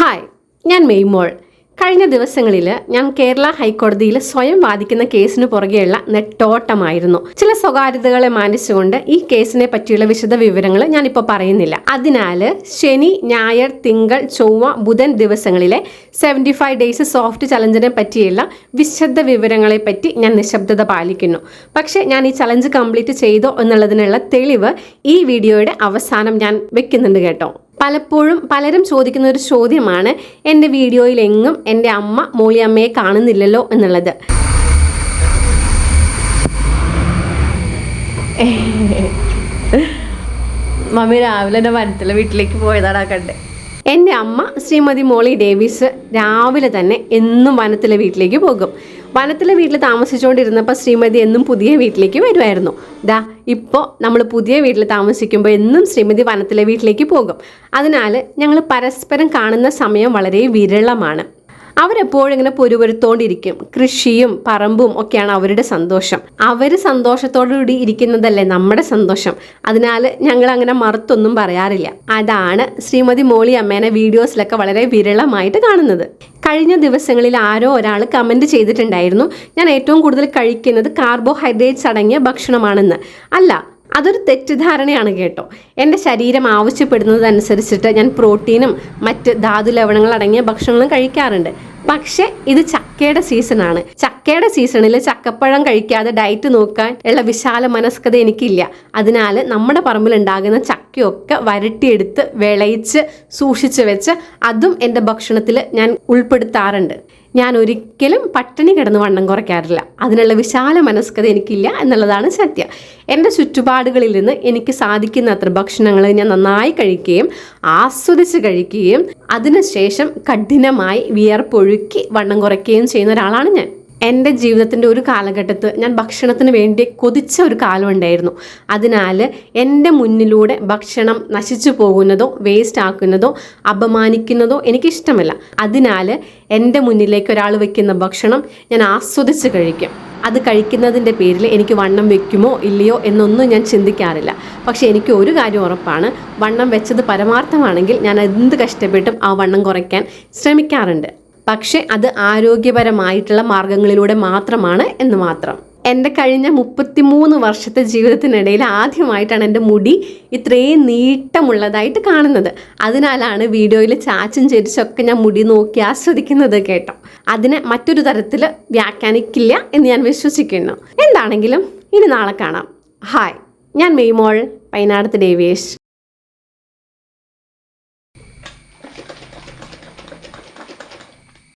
Hi ഞാൻ മെയ്മോൾ കഴിഞ്ഞ ദിവസങ്ങളിൽ ഞാൻ കേരള ഹൈക്കോടതിയിൽ സ്വയം വാദിക്കുന്ന കേസിന് പുറകെയുള്ള നെട്ടോട്ടമായിരുന്നു. ചില സ്വകാര്യതകളെ മാനിച്ചുകൊണ്ട് ഈ കേസിനെ പറ്റിയുള്ള വിശദ വിവരങ്ങൾ ഞാനിപ്പോൾ പറയുന്നില്ല. അതിനാൽ ശനി ഞായർ തിങ്കൾ ചൊവ്വ ബുധൻ ദിവസങ്ങളിലെ സെവന്റി ഫൈവ് ഡേയ്സ് സോഫ്റ്റ് ചലഞ്ചിനെ പറ്റിയുള്ള വിശദ വിവരങ്ങളെ പറ്റി ഞാൻ നിശബ്ദത പാലിക്കുന്നു. പക്ഷേ ഞാൻ ഈ ചലഞ്ച് കംപ്ലീറ്റ് ചെയ്തോ എന്നുള്ളതിനുള്ള തെളിവ് ഈ വീഡിയോയുടെ അവസാനം ഞാൻ വെക്കുന്നുണ്ട് കേട്ടോ. പലപ്പോഴും പലരും ചോദിക്കുന്ന ഒരു ചോദ്യമാണ് എന്റെ വീഡിയോയിലെങ്ങും എന്റെ അമ്മ മോളിയമ്മയെ കാണുന്നില്ലല്ലോ എന്നുള്ളത്? മമ്മി രാവിലെ എന്റെ മരത്തിലെ വീട്ടിലേക്ക് പോയതാടാ കണ്ടേ. എന്റെ അമ്മ ശ്രീമതി മോളി ഡേവിസ് രാവിലെ തന്നെ എന്നും വനത്തിലെ വീട്ടിലേക്ക് പോകും. വനത്തിലെ വീട്ടിൽ താമസിച്ചുകൊണ്ടിരുന്നപ്പോൾ ശ്രീമതി എന്നും പുതിയ വീട്ടിലേക്ക് വരുമായിരുന്നു. ദാ ഇപ്പോൾ നമ്മൾ പുതിയ വീട്ടിൽ താമസിക്കുമ്പോൾ എന്നും ശ്രീമതി വനത്തിലെ വീട്ടിലേക്ക് പോകും. അതിനാൽ ഞങ്ങൾ പരസ്പരം കാണുന്ന സമയം വളരെ വിരളമാണ്. അവരെപ്പോഴും ഇങ്ങനെ പൊരുപൊരുത്തോണ്ടിരിക്കും കൃഷിയും പറമ്പും ഒക്കെയാണ് അവരുടെ സന്തോഷം. അവർ സന്തോഷത്തോടുകൂടി ഇരിക്കുന്നതല്ലേ നമ്മുടെ സന്തോഷം. അതിനാൽ ഞങ്ങൾ അങ്ങനെ മറുത്തൊന്നും പറയാറില്ല. അതാണ് ശ്രീമതി മോളി അമ്മേനെ വീഡിയോസിലൊക്കെ വളരെ വിരളമായിട്ട് കാണുന്നത്. കഴിഞ്ഞ ദിവസങ്ങളിൽ ആരോ ഒരാൾ കമന്റ് ചെയ്തിട്ടുണ്ടായിരുന്നു ഞാൻ ഏറ്റവും കൂടുതൽ കഴിക്കുന്നത് കാർബോഹൈഡ്രേറ്റ്സ് അടങ്ങിയ ഭക്ഷണമാണെന്ന്. അല്ല അതൊരു തെറ്റിദ്ധാരണയാണ് കേട്ടോ. എന്റെ ശരീരം ആവശ്യപ്പെടുന്നതനുസരിച്ചിട്ട് ഞാൻ പ്രോട്ടീനും മറ്റ് ധാതു ലവണങ്ങൾ അടങ്ങിയ ഭക്ഷണങ്ങളും കഴിക്കാറുണ്ട്. പക്ഷെ ഇത് ചക്കയുടെ സീസണാണ്. ചക്കയുടെ സീസണിൽ ചക്കപ്പഴം കഴിക്കാതെ ഡയറ്റ് നോക്കാൻ ഉള്ള വിശാല മനസ്കത എനിക്കില്ല. അതിനാൽ നമ്മുടെ പറമ്പിൽ ഉണ്ടാകുന്ന ചക്കയൊക്കെ വരട്ടിയെടുത്ത് വിളയിച്ച് സൂക്ഷിച്ച് വെച്ച് അതും എന്റെ ഭക്ഷണത്തിൽ ഞാൻ ഉൾപ്പെടുത്താറുണ്ട്. ഞാൻ ഒരിക്കലും പട്ടിണി കിടന്ന് വണ്ണം കുറയ്ക്കാറില്ല. അതിനുള്ള വിശാല മനസ്കത എനിക്കില്ല എന്നുള്ളതാണ് സത്യം. എന്റെ ചുറ്റുപാടുകളിൽ നിന്ന് എനിക്ക് സാധിക്കുന്ന അത്ര ഭക്ഷണങ്ങൾ ഞാൻ നന്നായി കഴിക്കുകയും ആസ്വദിച്ച് കഴിക്കുകയും അതിനുശേഷം കഠിനമായി വിയർപ്പൊഴുക്കി വണ്ണം കുറയ്ക്കുകയും ചെയ്യുന്ന ഒരാളാണ് ഞാൻ. എന്റെ ജീവിതത്തിന്റെ ഒരു കാലഘട്ടത്ത് ഞാൻ ഭക്ഷണത്തിന് വേണ്ടി കൊതിച്ച ഒരു കാലം ഉണ്ടായിരുന്നു. അതിനാൽ എന്റെ മുന്നിലൂടെ ഭക്ഷണം നശിച്ചു പോകുന്നതോ വേസ്റ്റ് ആക്കുന്നതോ അപമാനിക്കുന്നതോ എനിക്കിഷ്ടമല്ല. അതിനാൽ എന്റെ മുന്നിലേക്ക് ഒരാൾ വെക്കുന്ന ഭക്ഷണം ഞാൻ ആസ്വദിച്ച് കഴിക്കും. അത് കഴിക്കുന്നതിന്റെ പേരിൽ എനിക്ക് വണ്ണം വെക്കുമോ ഇല്ലയോ എന്നൊന്നും ഞാൻ ചിന്തിക്കാറില്ല. പക്ഷേ എനിക്ക് ഒരു കാര്യം ഉറപ്പാണ്. വണ്ണം വെച്ചത് പരമാർത്ഥമാണെങ്കിൽ ഞാൻ എന്ത് കഷ്ടപ്പെട്ടും ആ വണ്ണം കുറയ്ക്കാൻ ശ്രമിക്കാറുണ്ട്. പക്ഷേ അത് ആരോഗ്യപരമായിട്ടുള്ള മാർഗങ്ങളിലൂടെ മാത്രമാണ് എന്ന് മാത്രം. എന്റെ കഴിഞ്ഞ മുപ്പത്തിമൂന്ന് വർഷത്തെ ജീവിതത്തിനിടയിൽ ആദ്യമായിട്ടാണ് എന്റെ മുടി ഇത്രയും നീട്ടമുള്ളതായിട്ട് കാണുന്നത്. അതിനാലാണ് വീഡിയോയിൽ ചാച്ചും ചെരിച്ചൊക്കെ ഞാൻ മുടി നോക്കി ആസ്വദിക്കുന്നത് കേട്ടോ. അതിനെ മറ്റൊരു തരത്തിൽ വ്യാഖ്യാനിക്കില്ല എന്ന് ഞാൻ വിശ്വസിക്കുന്നു. എന്താണെങ്കിലും ഇനി നാളെ കാണാം. ഹായ് ഞാൻ മെയ്മോൾ പൈനാടത്ത് ഡേവിയേഷ്.